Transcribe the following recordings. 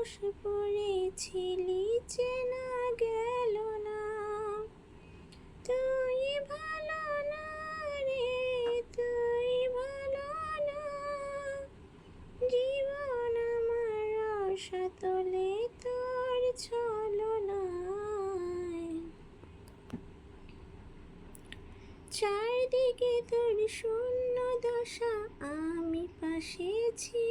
মুখোশ পড়েছিলি চেনা গেল না। তুই ভালো না রে, তুই ভালো না। জীবন আমার আশা তোলে, তোর ছলনায় চারদিকে তোর শূন্য দশা, আমি পাশে ছিলাম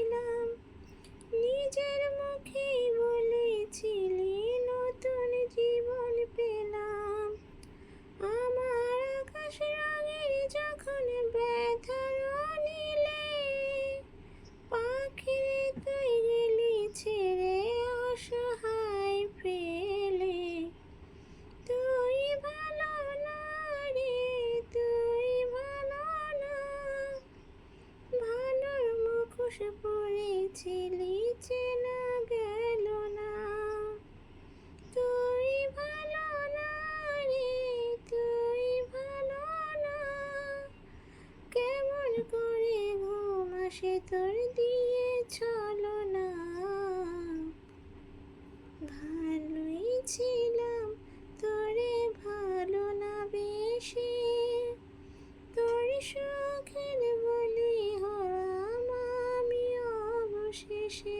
আসে তোর দিয়ে চলো না। ভালোই ছিলাম, তোরে ভালো না বেশি। তোর সুখের বলি হলাম, আমি অবশেষে